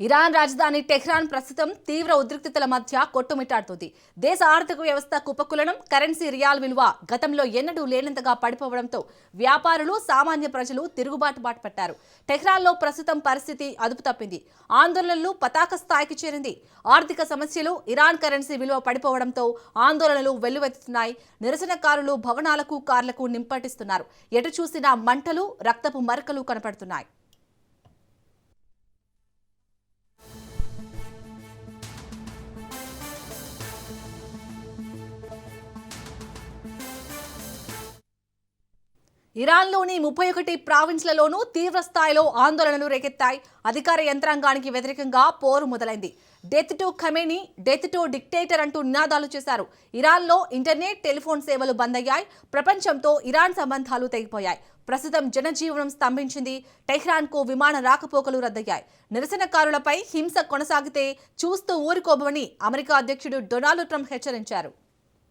Iran రాజధాని Tehran ప్రస్తుతం తీవ్ర ఉద్రిక్తతల మధ్య కొట్టుమిట్టాడుతోంది. దేశ ఆర్థిక వ్యవస్థ కుపకులనం కరెన్సీ రియాల్ విలువ గతంలో ఎన్నడూ లేనంతగా పడిపోవడంతో వ్యాపారులు సామాన్య ప్రజలు తిరుగుబాటు బాట పట్టారు టెహ్రాన్లో ప్రస్తుతం పరిస్థితి అదుపు తప్పింది. ఆందోళనలు పతాక స్థాయికి చేరింది. ఆర్థిక సమస్యలు ఇరాన్ కరెన్సీ విలువ పడిపోవడంతో ఆందోళనలు వెల్లువెత్తుతున్నాయి. నిరసనకారులు భవనాలకు కార్లకు నింపటిస్తున్నారు. ఎటు చూసినా మంటలు రక్తపు మరకలు కనపడుతున్నాయి. ఇరాన్లోని ముప్పై ఒకటి ప్రావిన్స్లలోనూ తీవ్ర స్థాయిలో ఆందోళనలు రేకెత్తాయి. అధికార యంత్రాంగానికి వ్యతిరేకంగా పోరు మొదలైంది. Death to Khamenei death to dictator అంటూ నినాదాలు చేశారు. ఇరాన్లో ఇంటర్నెట్ టెలిఫోన్ సేవలు బంద్ అయ్యాయి ప్రపంచంతో ఇరాన్ సంబంధాలు తెగిపోయాయి. ప్రస్తుతం జనజీవనం స్తంభించింది. టెహ్రాన్కు విమాన రాకపోకలు రద్దయ్యాయి. నిరసనకారులపై హింస కొనసాగితే చూస్తూ ఊరుకోబోమని అమెరికా అధ్యక్షుడు డొనాల్డ్ ట్రంప్ హెచ్చరించారు.